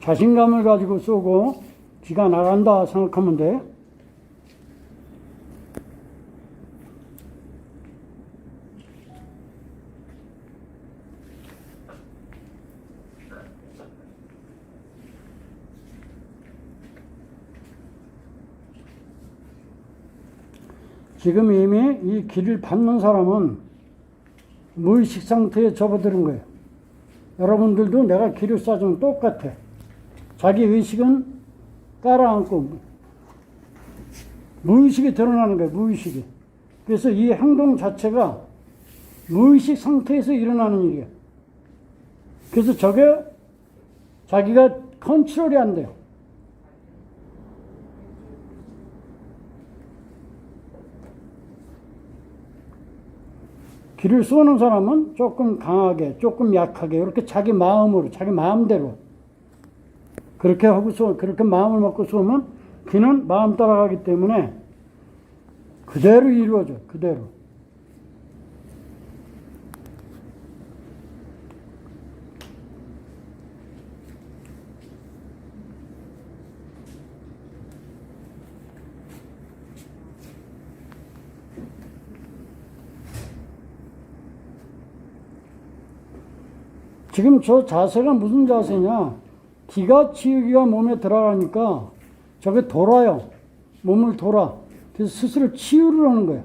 자신감을 가지고 쏘고 기가 나간다 생각하면 돼. 지금 이미 이 길을 받는 사람은 무의식 상태에 접어드는 거예요. 여러분들도 내가 길을 쏴주면 똑같아. 자기 의식은 깔아앉고 무의식이 드러나는 거예요. 무의식이. 그래서 이 행동 자체가 무의식 상태에서 일어나는 일이에요. 그래서 저게 자기가 컨트롤이 안 돼요. 길을 쏘는 사람은 조금 강하게, 조금 약하게, 이렇게 자기 마음으로, 자기 마음대로. 그렇게 하고 쏘, 그렇게 마음을 먹고 쏘면 귀는 마음 따라가기 때문에 그대로 이루어져, 그대로. 지금 저 자세가 무슨 자세냐? 기가 치유기가 몸에 들어가니까 저게 돌아요. 몸을 돌아. 그래서 스스로 치유를 하는 거예요.